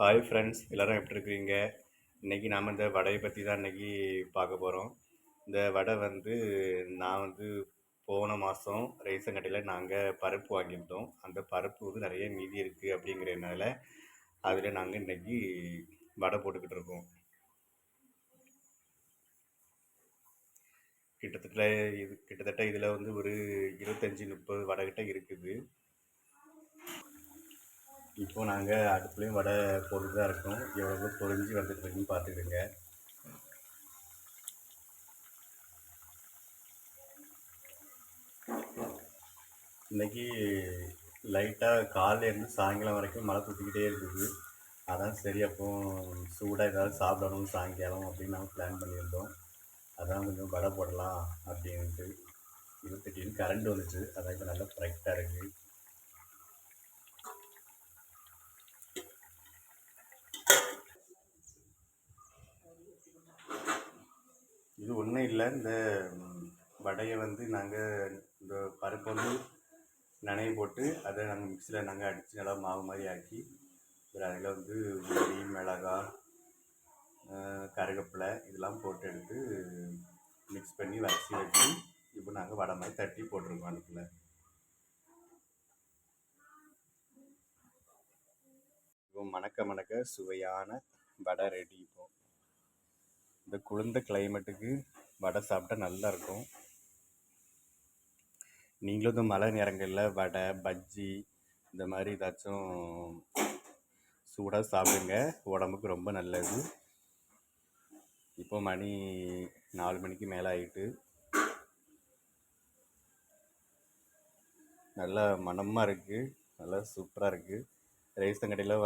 Hi friends எல்லோரும் எப்படி இருக்கிறீங்க? இன்றைக்கி நாம் இந்த வடையை பற்றி தான் இன்றைக்கி பார்க்க போகிறோம் இந்த வடை வந்து நான் வந்து போன மாதம் ரேசன் கடையில் நாங்கள் பருப்பு வாங்கியிருந்தோம். அந்த பருப்பு வந்து நிறைய மீதி இருக்குது அப்படிங்கிறதுனால அதில் நாங்கள் இன்றைக்கி வடை போட்டுக்கிட்டு இருக்கோம். கிட்டத்தட்ட இது கிட்டத்தட்ட இதில் வந்து ஒரு இருபத்தஞ்சி முப்பது வடை கிட்ட இருக்குது. இப்போ நாங்கள் அடுப்புலேயும் வடை போட்டுட்டு தான் இருக்கோம். எவ்வளோ பொறிஞ்சு வந்துட்டுருக்குன்னு பார்த்துக்கிடுங்க இன்றைக்கி லைட்டாக காலையிலேருந்து சாயங்காலம் வரைக்கும் மழை தூத்திக்கிட்டே இருக்குது அதான் சரி அப்போ சூடாக ஏதாவது சாப்பிடணும் சாயங்காலம் அப்படின்னு நாங்கள் பிளான் பண்ணியிருந்தோம். அதான் கொஞ்சம் வடை போடலாம் அப்படின்ட்டு இருபத்தெட்டின்னு கரண்ட் வந்துச்சு. அதான் இப்போ நல்லா ப்ரைட்டாக இருக்குது இது ஒன்றும் இல்லை. இந்த வடையை வந்து நாங்கள் இந்த பருப்பு வந்து நனைய போட்டு அதை நாங்கள் மிக்சியில் நாங்கள் அடித்து நல்லா மாவு மாதிரி ஆக்கி அப்புறம் அதில் வந்து உள்ளி மிளகாய் கருவேப்பிலை இதெல்லாம் போட்டு எடுத்து மிக்ஸ் பண்ணி வரிசி வச்சு இப்போ நாங்கள் வடை மாதிரி தட்டி போட்டிருக்கோம் அடுப்பில் இப்போ மணக்க மணக்க சுவையான வடை ரெடி இப்போ. இந்த குளிர்ந்த கிளைமேட்டுக்கு வடை சாப்பிட்டா நல்லா இருக்கும். நீங்களும் இந்த மழை நேரங்களில் வடை பஜ்ஜி இந்த மாதிரி ஏதாச்சும் சூடாக சாப்பிடுங்க. உடம்புக்கு ரொம்ப நல்லது. இப்போ மணி நாலு மணிக்கு மேலே ஆகிட்டு நல்லா மணமாக இருக்குது நல்லா சூப்பராக இருக்குது ரேஷன் கடையில்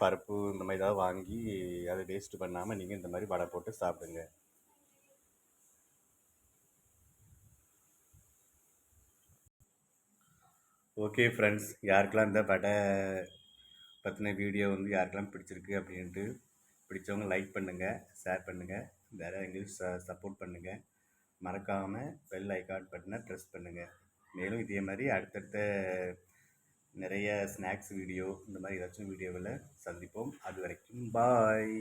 பருப்பு இந்த மாதிரி ஏதாவது வாங்கி அதை வேஸ்ட்டு பண்ணாமல் நீங்கள் இந்த மாதிரி வடை போட்டு சாப்பிடுங்க. ஓகே ஃப்ரெண்ட்ஸ் யாருக்கெல்லாம் இந்த வடை பற்றின வீடியோ வந்து யாருக்கெல்லாம் பிடிச்சிருக்கு அப்படின்ட்டு பிடிச்சவங்க லைக் பண்ணுங்கள் ஷேர் பண்ணுங்கள் வேறு எங்களுக்கு ச சப்போர்ட் பண்ணுங்கள் மறக்காமல் பெல் ஐக்கான் பட்டனை ப்ரெஸ் பண்ணுங்கள் மேலும் இதே மாதிரி அடுத்தடுத்த நிறைய ஸ்நாக்ஸ் வீடியோ இந்த மாதிரி ஏதாச்சும் வீடியோவில் சந்திப்போம். அது வரைக்கும் பாய்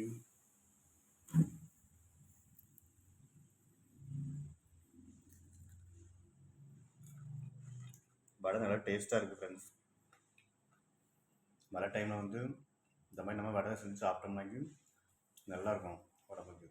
வடை நல்லா டேஸ்ட்டாக இருக்குது ஃப்ரெண்ட்ஸ் மழை டைமில் வந்து இந்த மாதிரி நம்ம வடை செஞ்சு சாப்பிட்டோம்னாக்கி நல்லாயிருக்கும் உடம்புக்கு.